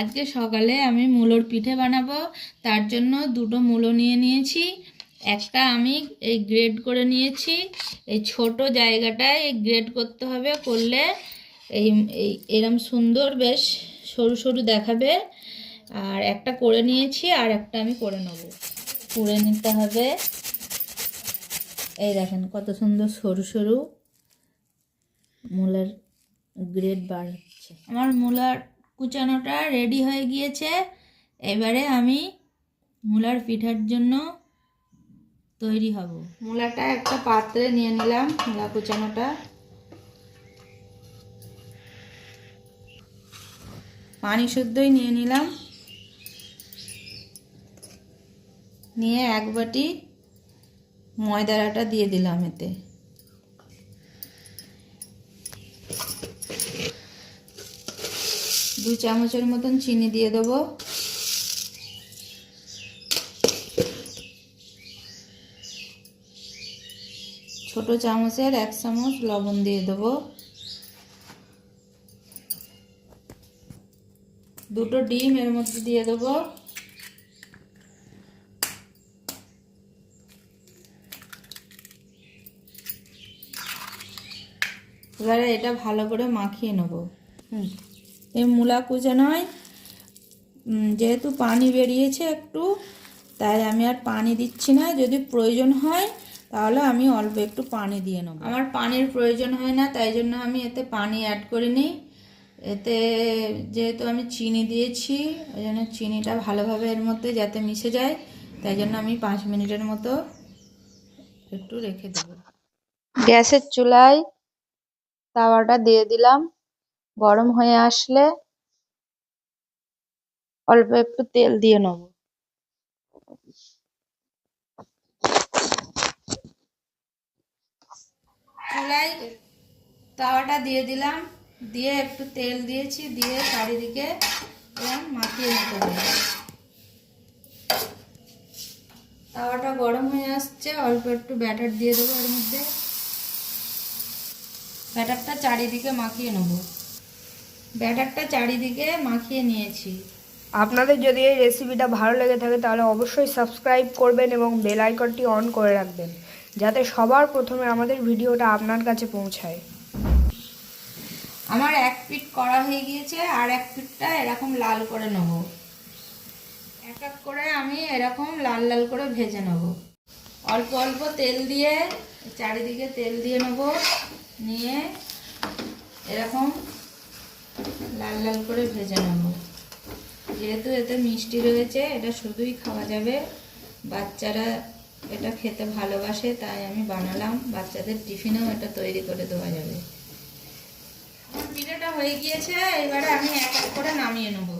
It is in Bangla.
আজকে সকালে আমি মূলোর পিঠে বানাবো, তার জন্য দুটো মূলো নিয়ে নিয়েছি, একটা আমি এই গ্রেড করে নিয়েছি, এই ছোট জায়গাটায় এই গ্রেড করতে হবে, করলে এই এই এরম সুন্দর বেশ সরু সরু দেখাবে, আর একটা করে নিয়েছি, আর একটা আমি করে নেব। করে নিতে হবে, এই দেখেন কত সুন্দর সরু সরু মূলার গ্রেড বার আমার মূলার কুচানোটা রেডি হয়ে গিয়েছে। এবারে আমি মূলার পিঠার জন্য তৈরি হব। মূলাটা একটা পাত্রে নিয়ে নিলাম, মূলা কুচানোটা। পানি শুদ্ধই নিয়ে নিলাম। নিয়ে এক বাটি ময়দার আটা দিয়ে দিলাম এতে। দু চামচের মতন চিনি দিয়ে দেবো। ছোট চামচের এক চামচ লবণ দিয়ে দেবো। দুটো ডিম এর মধ্যে দিয়ে দেবো। এবারে এটা ভালো করে মাখিয়ে নেব। হুম। এই মূলা কুচে নয় যেহেতু পানি বেরিয়েছে একটু তাই আমি আর পানি দিচ্ছি না। যদি প্রয়োজন হয় তাহলে আমি অল্প একটু পানি দিয়ে নেব। আমার পানির প্রয়োজন হয় না তাই জন্য আমি এতে পানি অ্যাড করিনি এতে যেহেতু আমি চিনি দিয়েছি ওই জন্য চিনিটা ভালোভাবে এর মধ্যে যাতে মিশে যায় তাই জন্য আমি পাঁচ মিনিটের মতো একটু রেখে দেবো। গ্যাসের চুলায় তাওয়াটা দিয়ে দিলাম। গরম হয়ে আসলে অল্প একটু তেল দিয়ে নেব। তাওয়াটা দিয়ে দিলাম, দিয়ে একটু তেল দিয়েছি, দিয়ে চারিদিকে মাখিয়ে নিতে হবে। তাওয়াটা গরম হয়ে আসছে, অল্প একটু ব্যাটার দিয়ে দেবো এর মধ্যে। ব্যাটারটা চারিদিকে মাখিয়ে নেব। ব্যাটারটা চারিদিকে মাখিয়ে নিয়েছি। আপনাদের যদি এই রেসিপিটা ভালো লেগে থাকে তাহলে অবশ্যই সাবস্ক্রাইব করবেন এবং বেল আইকনটি অন করে রাখবেন যাতে সবার প্রথমে আমাদের ভিডিওটা আপনার কাছে পৌঁছায়। আমার এক পিঠ করা হয়ে গিয়েছে আর এক পিঠটা এরকম লাল করে নেব। এক এক করে আমি এরকম লাল লাল করে ভেজে নেব। অল্প অল্প তেল দিয়ে চারিদিকে তেল দিয়ে নেব নিয়ে এরকম লাল লাল করে ভেজে নেব। যেহেতু এতে মিষ্টি রয়েছে, এটা শুধুই খাওয়া যাবে। বাচ্চারা এটা খেতে ভালোবাসে, তাই আমি বানালাম। বাচ্চাদের টিফিনেও এটা তৈরি করে দেওয়া যাবে। পিঠাটা হয়ে গিয়েছে, এবারে আমি এক এক করে নামিয়ে নেব।